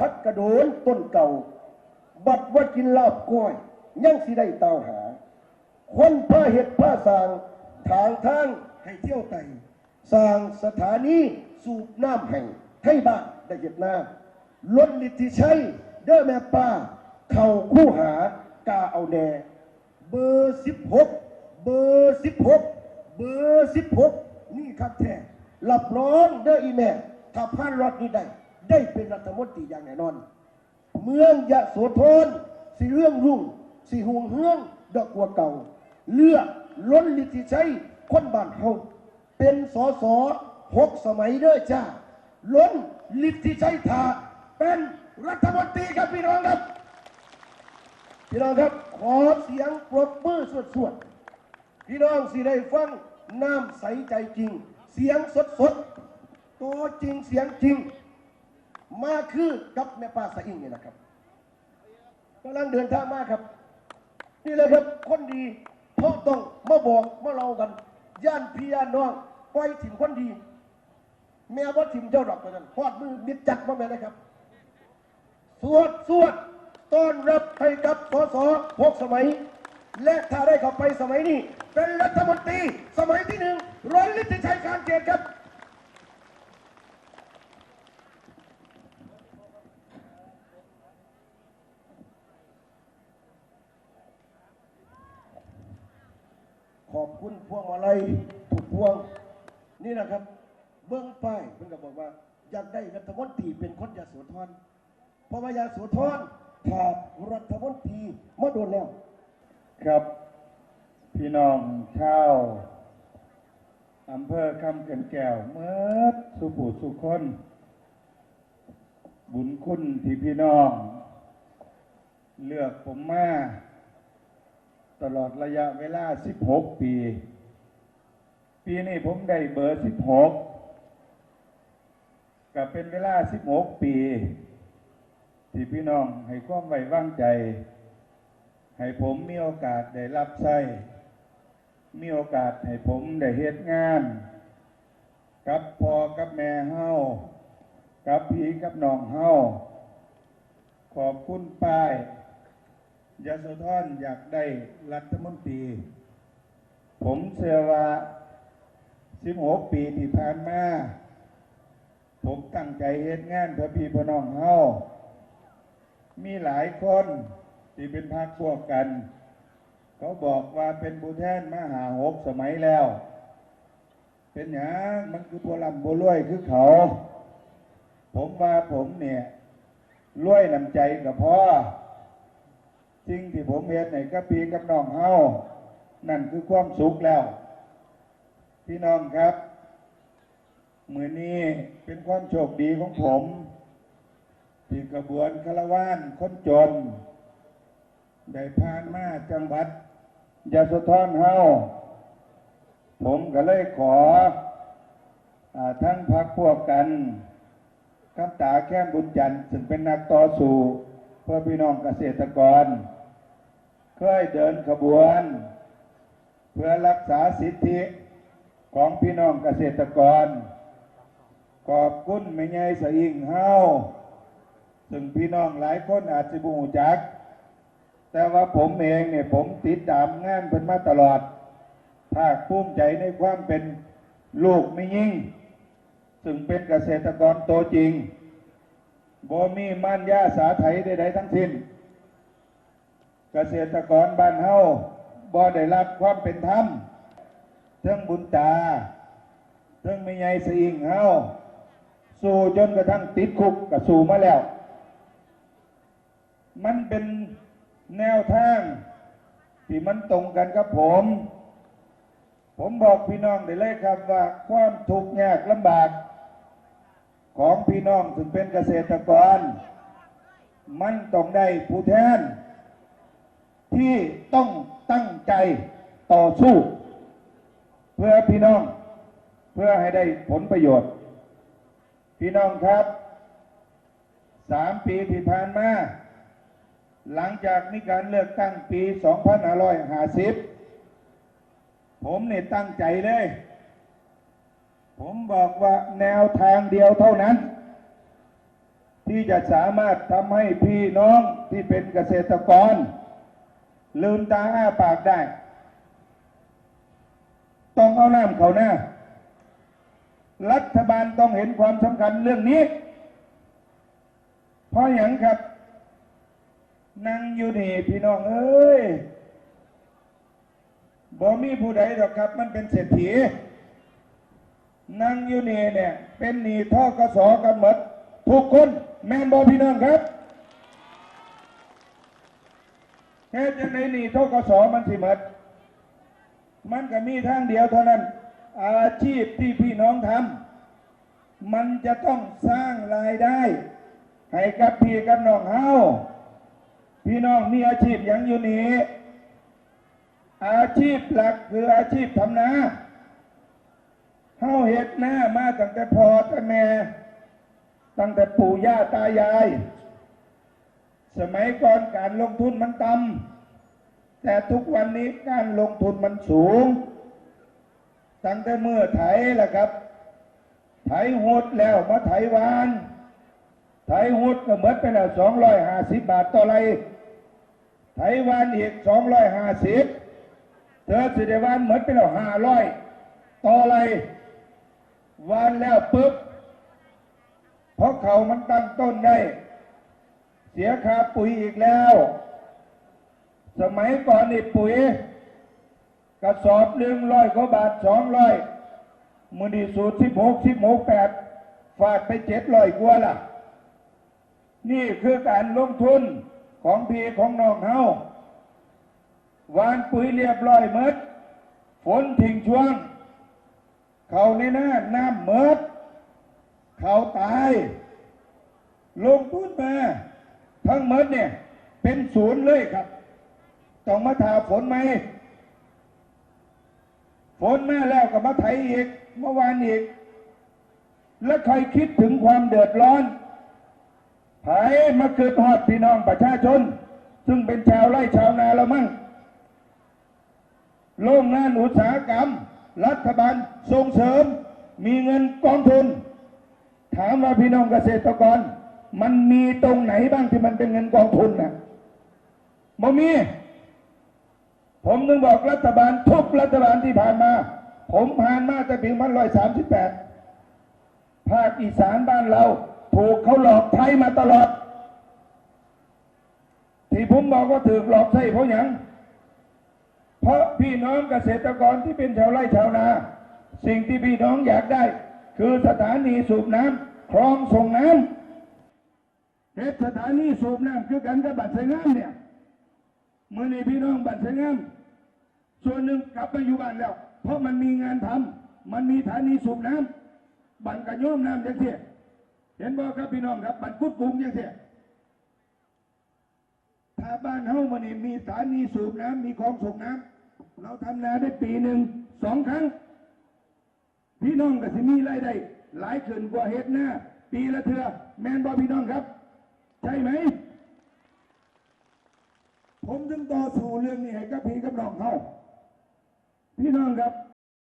พักกระโดนต้นเก่า บัดว่ากินลาบก้อยยังสิได้ตาวหา คนผ้าเห็ดผ้าสาง ทางทางให้เที่ยวไต่สร้างสถานีสูบน้ำแห่งให้บ้านได้เห็ดหน้าลดลิทธิชัยเด้อแม่ป้า เข่าคู่หากาเอาแน่เบอร์สิบหกเบอร์สิบหกเบอร์สิบหกนี่ครับแท้หลับร้องเด้ออีแม่ถ้าผ่านรอดนี้ได้ ได้เป็นรัฐมนตรีอย่างแน่นอน เมืองยะโสธรสิเรื่องรุ่งสิห่วงเฮืองดอกกัวเก่า เลือกล้นลิทธิชัยคนบ้านเฮาเป็นสอสอหกสมัยเด้อจ้าล้นลิทธิชัยถาเป็นรัฐมนตรีครับพี่น้องครับ พี่น้องครับขอเสียงปรบมือสวดๆพี่น้องสิได้ฟังน้ำใสใจจริง เสียงสดๆตัวจริงเสียงจริง มาคือกับแม่ป้าสะอิ่งนี่ยนะครับกำลังเดินทางมาครับ นี่แหละครับคนดี เพราะต้องมาบอกมาเล่ากัน ย่านพี่ย่านน้องปล่อยถิ่มคนดี แม่ว่าถิ่มเจ้าดอกกันนั้นพอดมือมิดจักมาแม่นะครับ สวดสวดต้อนรับให้กับสสพกสมัย และถ้าได้เข้าไปสมัยนี้ เป็นรัฐมนตรีสมัยที่หนึ่งร้อยลิทิชัยการเกียรติครับ ขอบคุณพวงมาลัยทุกพวง นี่นะครับ เบื้องป้ายเพิ่นก็บอกว่า อยากได้รัฐมนตรีเป็นคนยาโสธรเพราะว่ายาโสธรขาดรัฐมนตรีมาโดนแล้ว ครับ พี่น้องชาวอำเภอคำเขื่อนแก้วเมื่อสุผูสุคน บุญคุณที่พี่น้อง เลือกผมมา ตลอดระยะเวลา 16 ปี ปีนี้ผมได้เบอร์ 16ก็เป็นเวลา 16 ปี ที่พี่น้องให้ความไว้วางใจ ให้ผมมีโอกาสได้รับใช้มีโอกาสให้ผมได้เฮ็ดงาน กับพ่อกับแม่เฮากับพี่กับน้องเฮาขอบคุณป้าย ยาโสธรอยากได้รัฐมนตรี ผมเชื่อว่า16ปีที่ผ่านมา ผมตั้งใจเฮ็ดงานเพื่อพี่พน้องเฮามีหลายคนที่เป็นพรรคพวกกัน เขาบอกว่าเป็นบูแทนมาหาหกสมัยแล้ว เป็นอย่างมันคือโบลำโบรวยคือเขา ผมว่าผมเนี่ยรวยน้ำใจกับพ่อ สิ่งที่ผมเห็นในกระปีกับน้องเฮานั่นคือความสุขแล้ว พี่น้องครับเหมือนนี้เป็นความโชคดีของผมที่กระบวนคารวานคนจน ได้ผ่านมาจังหวัดยะโสธรเฮาผมก็เลยขออทั้งพักพวกกันคำตาแค้มบุญจันทร์ซึ่งเป็นนักต่อสู้เพื่อพี่น้องเกษตรกร เคยเดินขบวน เพื่อรักษาสิทธิของพี่น้องเกษตรกร ขอบคุณแม่ใหญ่สะอิงเฮาซึ่งพี่น้องหลายคนอาจจะบูจัก แต่ว่าผมเองเนี่ยผมติดตามงานเพิ่นมาตลอด ภาคภูมิใจในความเป็นลูกไม่ยิ่ง ซึ่งเป็นเกษตรกรโตจริงบ่มีม่านย่าสาไถใดๆทั้งสิ้น เกษตรกรบ้านเฮาบ่ได้รับความเป็นธรรมเทิงบุญตาเทิงไม่ใหญ่สิงเฮาสู้จนกระทั่งติดคุกก็สู้มาแล้ว มันเป็นแนวทางที่มันตรงกันกับผม ผมบอกพี่น้องได้เลยครับว่าความทุกข์ยากลำบาก ของพี่น้องถึงเป็นเกษตรกร มันต้องได้ผู้แทน ที่ต้องตั้งใจต่อสู้ เพื่อพี่น้องเพื่อให้ได้ผลประโยชน์ พี่น้องครับสามปีที่ผ่านมาหลังจากมีการเลือกตั้งปี 2550 ผมเนี่ยตั้งใจเลย ผมบอกว่าแนวทางเดียวเท่านั้นทที่จะสามารถทำให้พี่น้องที่เป็นเกษตรกร ลืมตาอ้าปากได้ ต้องเอาน้ำเขาหน้า รัฐบาลต้องเห็นความสำคัญเรื่องนี้ เพราะอย่างครับ นั่งอยู่นี่พี่น้องเอ้ยบ่มีผู้ใดหรอกครับ มันเป็นเศรษฐีนั่งอยู่นี่เนี่ย เป็นหนี้ท่อกสอกันหมดทุกคน แม่นบอพี่น้องครับ แค่จะในหนี้ท่อกสมันสิหมดมันก็มีทางเดียวเท่านั้น อาชีพที่พี่น้องทำมันจะต้องสร้างรายได้ ให้กับพี่กับน้องเฮาพี่น้องมีอาชีพอย่างอยู่นี้ อาชีพหลักคืออาชีพทำนาเฮาเฮ็ดหน้ามาตั้งแต่พ่อแต่แม่ ตั้งแต่ปู่ย่าตายาย สมัยก่อนการลงทุนมันต่ำแต่ทุกวันนี้การลงทุนมันสูง ตั้งแต่เมื่อไถล่ะครับ ไถหดแล้วมาไถวาน ไถหดก็เหมือนไปแล้วสองร้อยห้าสิบบาทต่อไรไถวานอีกสองร้อยห้าสิบเธอสิได้วานเหมือนไปแล้วห้าร้อยต่อไรวานแล้วปุ๊บเพราะเขามันตั้งต้นได้ เสียค่าปุ๋ยอีกแล้ว สมัยก่อนนี่ปุ๋ยกระสอบหนึ่งร้อยกว่าบาทสองร้อยมือดีสูตรสิบหกสิบหกแปดฟาดไปเจ็ดร้อยกว่าล่ะ นี่คือการลงทุนของพี่ของน้องเฮาวานปุ๋ยเรียบร้อยหมดฝนทิ้งช่วง เขาในหน้าน้ำเมดเขาตาย ลงทุนมา ทั้งหมดเนี่ย เป็นศูนย์เลยครับ ต้องมาถาฝนไหมฝนมาแล้วก็มาไถอีกเมื่อวานอีก แล้วใครคิดถึงความเดือดร้อนไถมาเกิดหอดพี่น้องประชาชน ซึ่งเป็นชาวไร่ชาวนาแล้วมั่งโรงงานอุตสาหกรรม รัฐบาลส่งเสริม มีเงินกองทุน ถามว่าพี่น้องเกษตรกร มันมีตรงไหนบ้างที่มันเป็นเงินกองทุนนะบ่มี ผมถึงบอกรัฐบาลทุกรัฐบาลที่ผ่านมา ผมผ่านมาแต่ปีพันร้อยสามสิบแปดภาคอีสานบ้านเรา ถูกเขาหลอกไทยมาตลอด ที่ผมบอกว่าถูกหลอกใช่เพราะหยังเพราะพี่น้องเกษตรกรที่เป็นชาวไร่ชาวนา สิ่งที่พี่น้องอยากได้ คือสถานีสูบน้ำคลองส่งน้ำ เหตุสถานีสูบน้ำคือกันกับบัตรใช้งานเนี่ยมื่อในพี่น้องบัตรใช้งานส่วนหนึ่งกลับไปอยู่บ้านแล้ว เพราะมันมีงานทำมันมีสถานีสูบน้ำบันกระโยมน้ำยังเสียเห็นบ่ครับพี่น้องครับ บันกุดกุงยังเสียถ้าบ้านเฮ้ามันนี่มีสถานีสูบน้ำมีคลองส่งน้ำเราทำนาได้ปีหนึ่งสองครั้ง พี่น้องก็สิมีรายได้หลายขึ้นกว่าเฮ็ดหน้าปีละเทือแมนบอพี่น้องครับ ใช่ไหม ผมถึงต่อสู้เรื่องนี้ให้กับพี่กับน้องเขาพี่น้องครับ